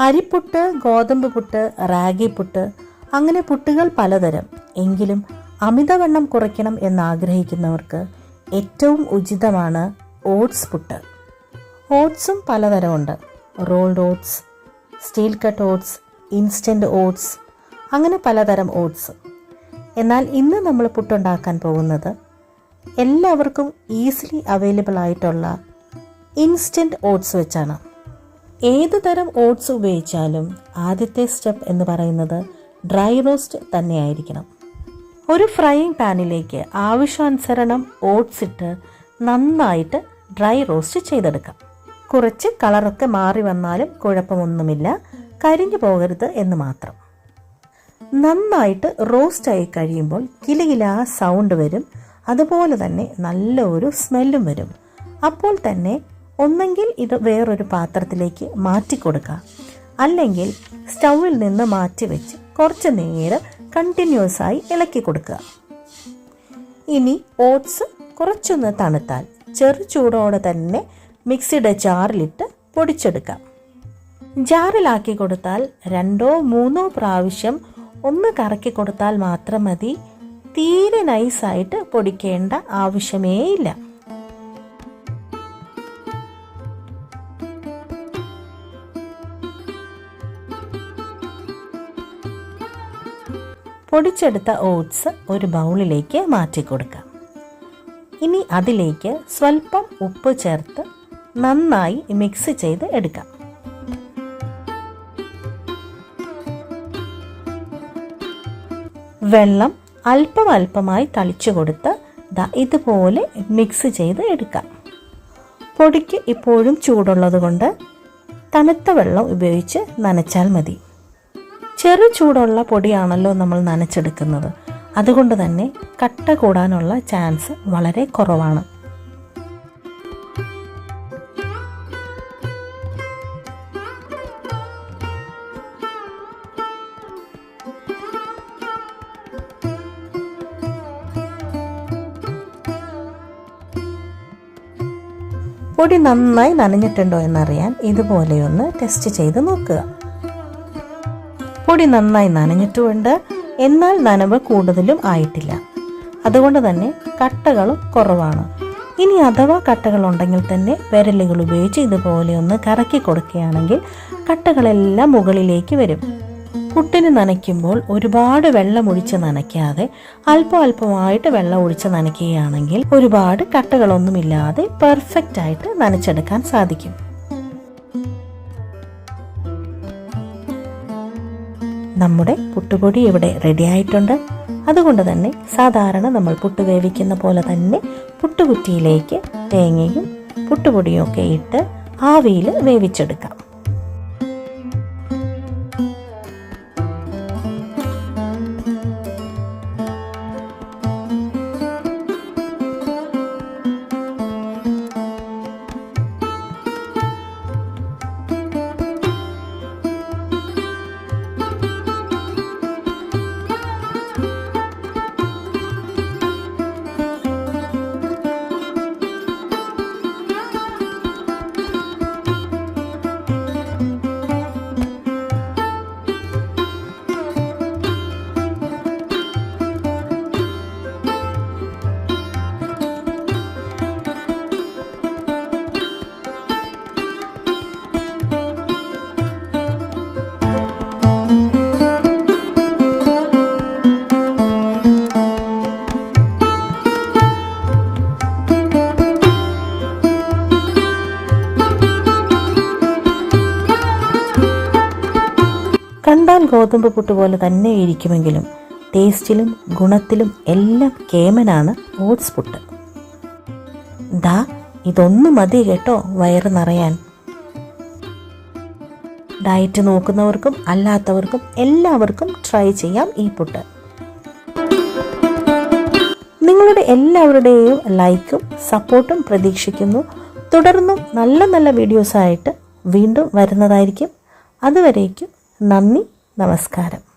അരിപ്പുട്ട് ഗോതമ്പ് പുട്ട് റാഗി പുട്ട് അങ്ങനെ പുട്ടുകൾ പലതരം. എങ്കിലും അമിതവണ്ണം കുറയ്ക്കണം എന്നാഗ്രഹിക്കുന്നവർക്ക് ഏറ്റവും ഉചിതമാണ് ഓട്സ് പുട്ട്. ഓട്സും പലതരമുണ്ട്. Rolled oats steel cut oats instant oats അങ്ങനെ പലതരം ഓട്സ്. എന്നാൽ ഇന്ന് നമ്മൾ പുട്ടുണ്ടാക്കാൻ പോകുന്നത് എല്ലാവർക്കും ഈസിലി അവൈലബിൾ ആയിട്ടുള്ള ഇൻസ്റ്റന്റ് ഓട്സ് വെച്ചാണ്. ഏത് തരം ഓട്സ് ഉപയോഗിച്ചാലും ആദ്യത്തെ സ്റ്റെപ്പ് എന്ന് പറയുന്നത് ഡ്രൈ റോസ്റ്റ് തന്നെയായിരിക്കണം. ഒരു ഫ്രൈയിങ് പാനിലേക്ക് ആവശ്യാനുസരണം ഓട്സ് ഇട്ട് നന്നായിട്ട് ഡ്രൈ റോസ്റ്റ് ചെയ്തെടുക്കാം. കുറച്ച് കളറൊക്കെ മാറി വന്നാലും കുഴപ്പമൊന്നുമില്ല കരിഞ്ഞു പോകരുത് എന്ന് മാത്രം. നന്നായിട്ട് റോസ്റ്റ് ആയി കഴിയുമ്പോൾ കിലകില സൗണ്ട് വരും അതുപോലെ തന്നെ നല്ല ഒരു സ്മെല്ലും വരും. അപ്പോൾ തന്നെ ഒന്നെങ്കിൽ ഇത് വേറൊരു പാത്രത്തിലേക്ക് മാറ്റി കൊടുക്കുക അല്ലെങ്കിൽ സ്റ്റൗവിൽ നിന്ന് മാറ്റി വെച്ച് കുറച്ച് നേരം കണ്ടിന്യൂസ് ആയി ഇളക്കി കൊടുക്കുക ഇനി ഓട്സ് കുറച്ചൊന്ന് തണുത്താൽ ചെറു ചൂടോടെ തന്നെ മിക്സിയുടെ ജാറിലിട്ട് പൊടിച്ചെടുക്കാം. ജാറിലാക്കി കൊടുത്താൽ രണ്ടോ മൂന്നോ പ്രാവശ്യം ഒന്ന് കറക്കി കൊടുത്താൽ മാത്രം മതി. തീരെ നൈസായിട്ട് പൊടിക്കേണ്ട ആവശ്യമേ ഇല്ല. പൊടിച്ചെടുത്ത ഓട്സ് ഒരു ബൗളിലേക്ക് മാറ്റി കൊടുക്കാം ഇനി അതിലേക്ക് സ്വല്പം ഉപ്പ് ചേർത്ത് നന്നായി മിക്സ് ചെയ്ത് എടുക്കാം. വെള്ളം അല്പം അല്പമായി തളിച്ചു കൊടുത്ത് ഇതുപോലെ മിക്സ് ചെയ്ത് എടുക്കാം. പൊടിക്ക് ഇപ്പോഴും ചൂടുള്ളത് കൊണ്ട് തണുത്ത വെള്ളം ഉപയോഗിച്ച് നനച്ചാൽ മതി. ചെറു ചൂടുള്ള പൊടിയാണല്ലോ നമ്മൾ നനച്ചെടുക്കുന്നത്. അതുകൊണ്ട് തന്നെ കട്ട കൂടാനുള്ള ചാൻസ് വളരെ കുറവാണ്. പൊടി നന്നായി നനഞ്ഞിട്ടുണ്ടോ എന്നറിയാൻ ഇതുപോലെയൊന്ന് ടെസ്റ്റ് ചെയ്ത് നോക്കുക. പൊടി നന്നായി നനഞ്ഞിട്ടുമുണ്ട്. എന്നാൽ നനവ് കൂടുതലും ആയിട്ടില്ല. അതുകൊണ്ട് തന്നെ കട്ടകളും കുറവാണ്. ഇനി അഥവാ കട്ടകൾ ഉണ്ടെങ്കിൽ തന്നെ വിരലുകൾ ഉപയോഗിച്ച് ഇതുപോലെ ഒന്ന് കറക്കി കൊടുക്കുകയാണെങ്കിൽ കട്ടകളെല്ലാം മുകളിലേക്ക് വരും. പുട്ടിന് നനയ്ക്കുമ്പോൾ ഒരുപാട് വെള്ളം ഒഴിച്ച് നനയ്ക്കാതെ അല്പം അല്പമായിട്ട് വെള്ളം ഒഴിച്ച് നനയ്ക്കുകയാണെങ്കിൽ ഒരുപാട് കട്ടകളൊന്നുമില്ലാതെ പെർഫെക്റ്റ് ആയിട്ട് നനച്ചെടുക്കാൻ സാധിക്കും. നമ്മുടെ പുട്ടുപൊടി ഇവിടെ റെഡി ആയിട്ടുണ്ട്. അതുകൊണ്ട് തന്നെ സാധാരണ നമ്മൾ പുട്ട് വേവിക്കുന്ന പോലെ തന്നെ പുട്ടുകുറ്റിയിലേക്ക് തേങ്ങയും പുട്ടുപൊടിയും ഒക്കെ ഇട്ട് ആവിയിൽ വേവിച്ചെടുക്കാം. കണ്ടാൽ ഗോതമ്പ് പുട്ട് പോലെ തന്നെ ഇരിക്കുമെങ്കിലും ടേസ്റ്റിലും ഗുണത്തിലും എല്ലാം കേമനാണ് ഓട്സ് പുട്ട്. ദാ ഇതൊന്നും മതി കേട്ടോ വയറ് നിറയാൻ. ഡയറ്റ് നോക്കുന്നവർക്കും അല്ലാത്തവർക്കും എല്ലാവർക്കും ട്രൈ ചെയ്യാം ഈ പുട്ട്. നിങ്ങളുടെ എല്ലാവരുടെയും ലൈക്കും സപ്പോർട്ടും പ്രതീക്ഷിക്കുന്നു. തുടർന്നും നല്ല നല്ല വീഡിയോസായിട്ട് വീണ്ടും വരുന്നതായിരിക്കും. അതുവരേക്കും നന്ദി നമസ്കാരം.